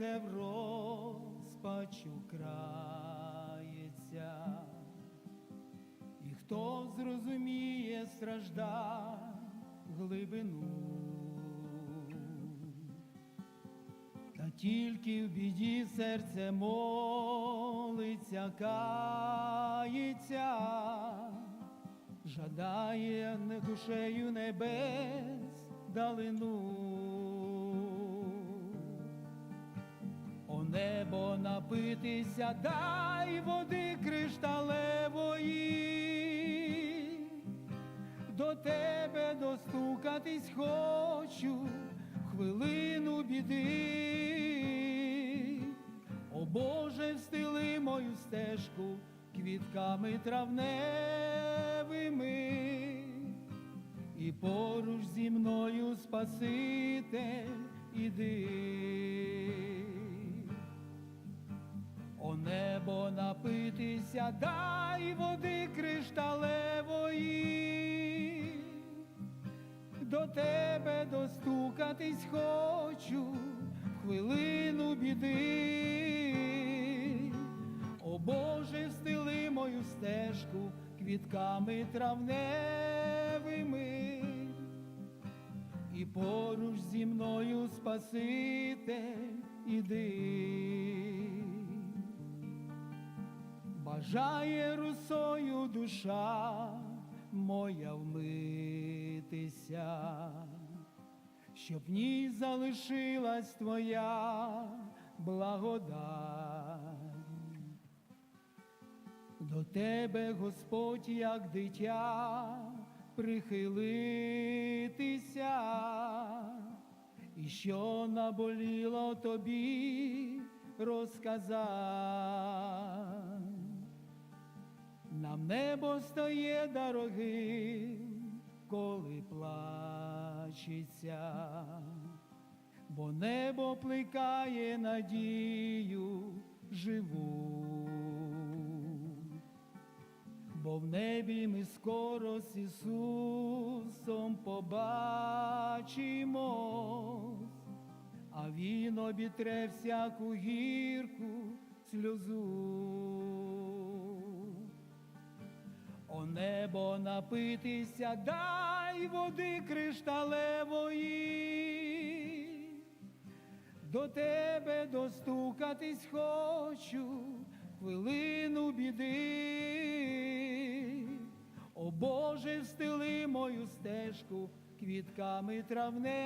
серце в розпачу крається, і хто зрозуміє страждань глибину, та тільки в біді серце молиться, кається, жадає не душею небес далину. О небо напитися, дай води кришталевої, до тебе достукатись хочу хвилину біди. О Боже, встили мою стежку квітками травневими, і поруч зі мною Спаситель іди. Небо напитися, дай води кришталевої, до тебе достукатись хочу в хвилину біди. О Боже, встили мою стежку квітками травневими, і поруч зі мною Спаситель іди. Бажає русою душа моя вмитися, щоб в ній залишилась твоя благодать. До тебе, Господь, як дитя, прихилитися, і що наболіло тобі розказати. Нам небо стає дорогим, коли плачеться, бо небо плекає надію живу, бо в небі ми скоро з Ісусом побачимось, а Він обітре всяку гірку сльозу. О небо напитися, дай води кришталевої, до тебе достукатись хочу хвилину біди. О Боже, встили мою стежку квітками травневими,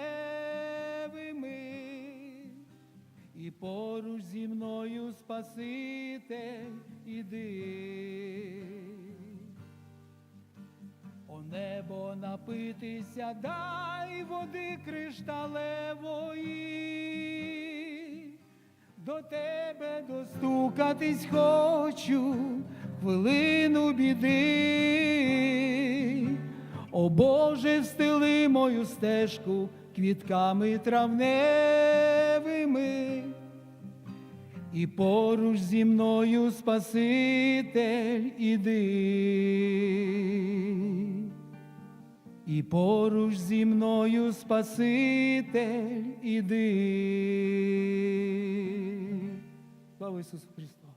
і поруч зі мною Спаситель напитися, дай води кришталевої, до тебе достукатись хочу хвилину біди. О Боже, встили мою стежку квітками травневими, і поруч зі мною Спаситель іди. І поруч зі мною Спаситель іди. Слава Ісусу Христу!